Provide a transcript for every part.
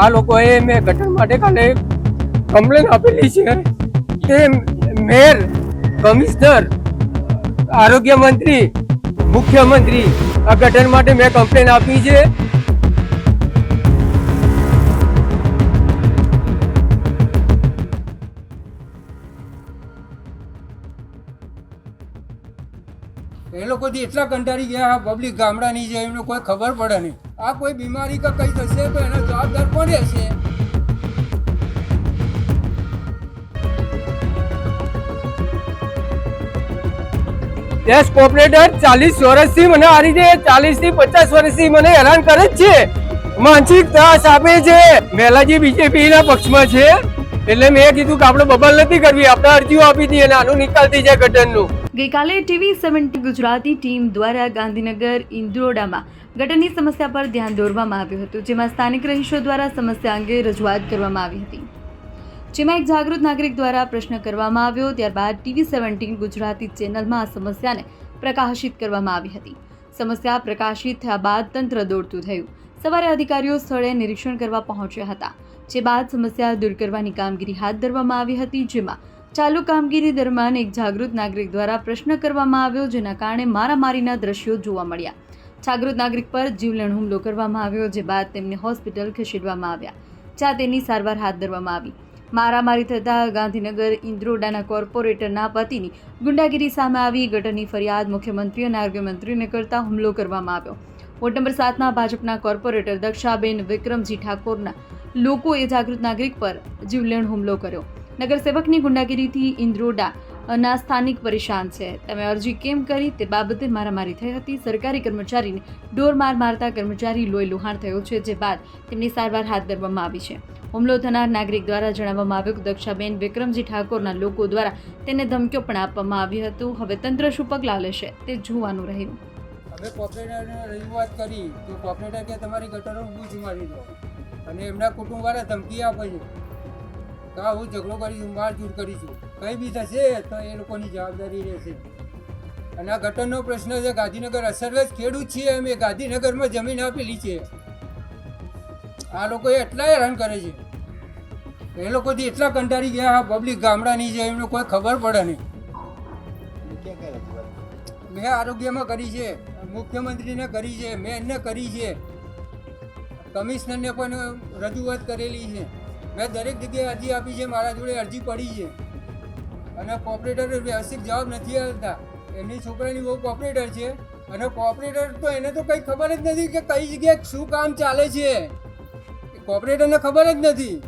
આ લોકોએ મેં ગટર માટે કાલે કમ્પ્લેન આપેલી છે તે મેયર, કમિશનર, આરોગ્ય મંત્રી, મુખ્યમંત્રી આ ગટર માટે મેં કમ્પ્લેન આપી છે. એ લોકોથી એટલા કંટાળી ગયા પબ્લિક ગામડાની છે, એમને કોઈ ખબર પડે નહીં. આ કોઈ બીમારી કે કઈ થશે તો એનો જવાબદાર કોણ રહેશે? યસ કોર્પોરેટર ચાલીસ વર્ષથી મને આ રીતે ચાલીસથી પચાસ વર્ષથી મને હેરાન કરે જ છે. માનસિક ત્રાસ આપે છે. મેલાજી બીજેપી ના પક્ષમાં છે. એટલે મેં કીધું કે આપણે બબલ નથી કરવી, આપણે અરજીઓ આપી હતી અને આનું નિકાલ થઈ જાય ગટરનું ગઈકાલે ટીવી સેવન્ટી ગુજરાતી ટીમ દ્વારા ગાંધીનગર ઇન્દ્રોડામાં ગટરની સમસ્યા પર ધ્યાન દોરવામાં આવ્યું હતું, જેમાં સ્થાનિક રહીશો દ્વારા સમસ્યા અંગે રજૂઆત કરવામાં આવી હતી. જેમાં એક જાગૃત નાગરિક દ્વારા પ્રશ્ન કરવામાં આવ્યો, ત્યારબાદ ટીવી સેવન્ટીન ગુજરાતી ચેનલમાં આ સમસ્યાને પ્રકાશિત કરવામાં આવી હતી. સમસ્યા પ્રકાશિત થયા બાદ તંત્ર દોડતું થયું. સવારે અધિકારીઓ સ્થળે નિરીક્ષણ કરવા પહોંચ્યા હતા, જે બાદ સમસ્યા દૂર કરવાની કામગીરી હાથ ધરવામાં આવી હતી, જેમાં ચાલુ કામગીરી દરમિયાન એક જાગૃત નાગરિક દ્વારા પ્રશ્ન કરવામાં આવ્યો જેના કારણે મારામારીના દ્રશ્યો જોવા મળ્યા. જાગૃત નાગરિક પર જીવલેણ હુમલો કરવામાં આવ્યો જે બાદ તેમને હોસ્પિટલ ખસેડવામાં આવ્યા, જ્યાં તેની સારવાર હાથ ધરવામાં આવી. મારામારી થતાં ગાંધીનગર ઇન્દ્રોડાના કોર્પોરેટરના પતિની ગુંડાગીરી સામે આવી. ગટરની ફરિયાદ મુખ્યમંત્રી અને આરોગ્યમંત્રીને કરતા હુમલો કરવામાં આવ્યો. વોર્ડ નંબર સાતના ભાજપના કોર્પોરેટર દક્ષાબેન વિક્રમજી ઠાકોરના લોકોએ જાગૃત નાગરિક પર જીવલેણ હુમલો કર્યો. નગરસેવકની ગુંડાગીરીથી ઇન્દ્રોડા ના સ્થાનિક પરેશાન છે. તમે અરજી કેમ કરી તે બાબતે મારામારી થઈ હતી. સરકારી કર્મચારીને ડોર માર મારતા કર્મચારી લોહી લુહાણ થયો છે, જે બાદ તેમની સારવાર હાથ ધરવામાં આવી છે. હુમલો થનાર નાગરિક દ્વારા જણાવવામાં આવ્યું કે દક્ષાબેન વિક્રમજી ઠાકોરના લોકો દ્વારા તેને ધમકીઓ પણ આપવામાં આવી હતું. હવે તંત્ર શું પગલાં લેશે તે જોવાનું રહ્યું. અમે કોર્પોરેટરને રજૂઆત કરી. તો કે તમારી ગટરો અને એમના કુટુંબવાળા ધમકી આપે છે. આ હું ઝઘડો કરીશું, મારઝૂડ કરીશું. કંઈ બી થશે તો એ લોકોની જવાબદારી રહેશે. અને આ ગટરનો પ્રશ્ન છે, ગાંધીનગર અસરવેજ ખેડૂત છીએ અમે. ગાંધીનગરમાં જમીન આપેલી છે. આ લોકો એટલા હેરાન કરે છે. એ લોકોથી એટલા કંટાળી ગયા પબ્લિક ગામડાની છે, એમને કોઈ ખબર પડે નહીં. મેં આરોગ્યમાં કરી છે, મુખ્યમંત્રીને કરી છે, મેં એને કરી છે. કમિશનરને પણ રજૂઆત કરેલી છે. મેં દરેક જગ્યાએ અરજી આપી છે, મારા જોડે અરજી પડી છે. અને કોપરેટર વ્યવસ્થિત જવાબ નથી આવતા એમની છોકરાની બહુ કોપરેટર છે. અને કોપરેટર તો એને તો કંઈ ખબર જ નથી કે કઈ જગ્યાએ શું કામ ચાલે છે. કોપરેટરને ખબર જ નથી.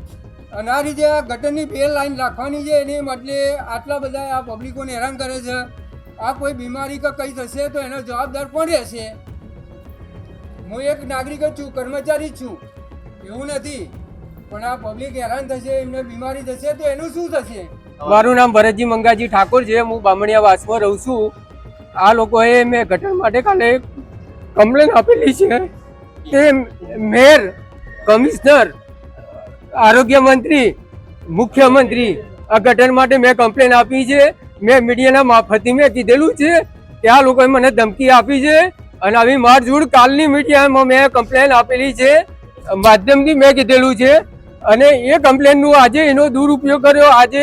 અને આ રીતે આ ગટરની બે લાઈન રાખવાની છે, એને બદલે આટલા બધા આ પબ્લિકોને હેરાન કરે છે. આ કોઈ બીમારી કે કંઈ થશે તો એનો જવાબદાર કોણ રહેશે? હું એક નાગરિક જ છું, કર્મચારી છું. એવું નથી. પણ આ પબ્લિક હેરાન થશે, એમને બીમારી થશે, તો એનું શું થશે? મારું નામ ભરતજી મંગાજી ઠાકોર છે, હું બામણિયા વાસમાં રહું છું. આ લોકોએ મેં ગટર માટે કાલે કમ્પ્લેન આપેલી છે તે મેયર, કમિશનર, આરોગ્ય મંત્રી, મુખ્યમંત્રી, આ ગટર માટે મેં કમ્પ્લેન આપી છે. મેં મીડિયાના મારફતે મેં કીધેલું છે આ લોકોએ મને ધમકી આપી છે અને આવી મારઝૂડ કાલની મીડિયામાં મેં કમ્પ્લેન આપેલી છે. માધ્યમથી મેં કીધેલું છે અને એ કમ્પ્લેનનું આજે એનો દુરુપયોગ કર્યો. આજે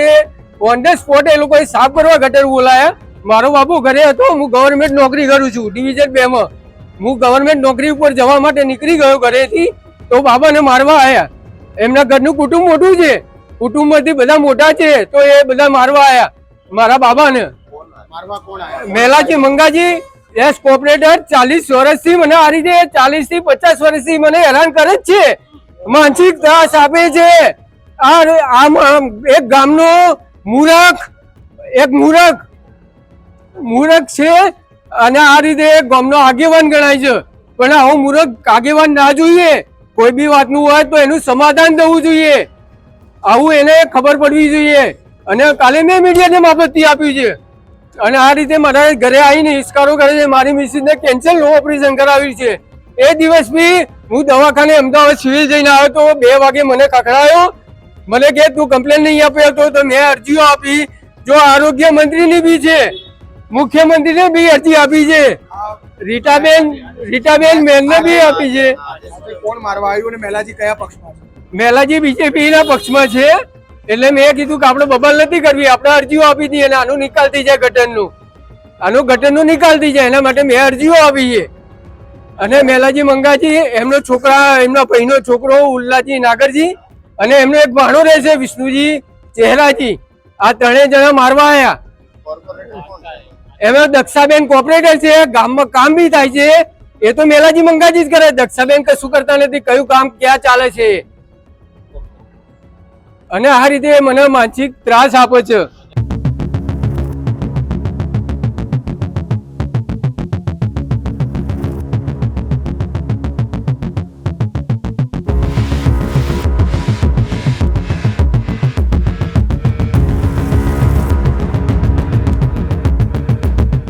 ઓન ધ સ્પોટ એ લોકોએ સાફ કરવા ગટર બોલાયા. મારો બાપુ ઘરે હતો હું ગવર્મેન્ટ નોકરી કરું છું ડિવિઝન બે માં. હું ગવર્મેન્ટ નોકરી ઉપર જવા માટે નીકળી ગયો ઘરેથી તો બાબાને મારવા આવ્યા એમના ઘરનું કુટુંબ મોટું છે. કુટુંબમાંથી બધા મોટા છે તો એ બધા મારવા આવ્યા મારા બાબાને. મેલાજી મંગાજી એસ કોપરેટર ચાલીસ વર્ષથી મને આ રીતે ચાલીસથી પચાસ વર્ષથી મને હેરાન કરે જ છે. માનસિક ત્રાસ આપે છે. આ આમ એક ગામનો મૂરખ, એક મૂરખ મૂરખ છે અને આ રીતે એક ગામનો આગેવાન ગણાય છે. પણ આવો મૂરખ આગેવાન ના જોઈએ. કોઈ બી વાતનું હોય તો એનું સમાધાન થવું જોઈએ. આવું એને ખબર પડવી જોઈએ. અને કાલે મેં મીડિયાને માફતથી આપ્યું છે. અને આ રીતે મારા ઘરે આવીને ઇસ્કારો કરે છે. મારી મિસિસને કેન્સલનું ઓપરેશન કરાવ્યું છે. એ દિવસ બી હું દવાખાને અમદાવાદ સિવિલ જઈને આવ્યો તો બે વાગે મને કકડાયો. મને કે તું કમ્પ્લેન નહીં આપ્યો હતો તો મેં અરજીઓ આપી. જો આરોગ્ય મંત્રીની બી છે મુખ્યમંત્રીને બી અરજી આપી છે. રીટાબેન રીટાબેન મેનને બી આપી છે. કોણ મારવા આવ્યું અને મેલાજી કયા પક્ષમાં છે? મેલાજી બીજેપી ના પક્ષમાં છે. એટલે મેં કીધું કે આપણે બબલ નથી કરવી. આપણે અરજીઓ આપી દઈએ અને આનું નિકાલ થઈ જાય ગટરનું. આનું ગટરનું નિકાલ થઈ જાય. એના માટે મેં અરજીઓ આપી છે. અને મેલાજી મંગાજી, એમનો છોકરા, એમના ભાઈનો છોકરો ઉલ્લાજી નાગરજી અને એમનો એક ભાણો રહેશે વિષ્ણુજી ચહેરાજી. આ ત્રણેય જણા મારવા આવ્યા એમાં દક્ષાબેન કોપરેટર છે, ગામમાં કામ બી થાય છે. એ તો મેલાજી મંગાજી જ કરે. દક્ષાબેન કશું કરતા નથી, કયું કામ ક્યાં ચાલે છે? અને આ રીતે મને માનસિક ત્રાસ આપે છે.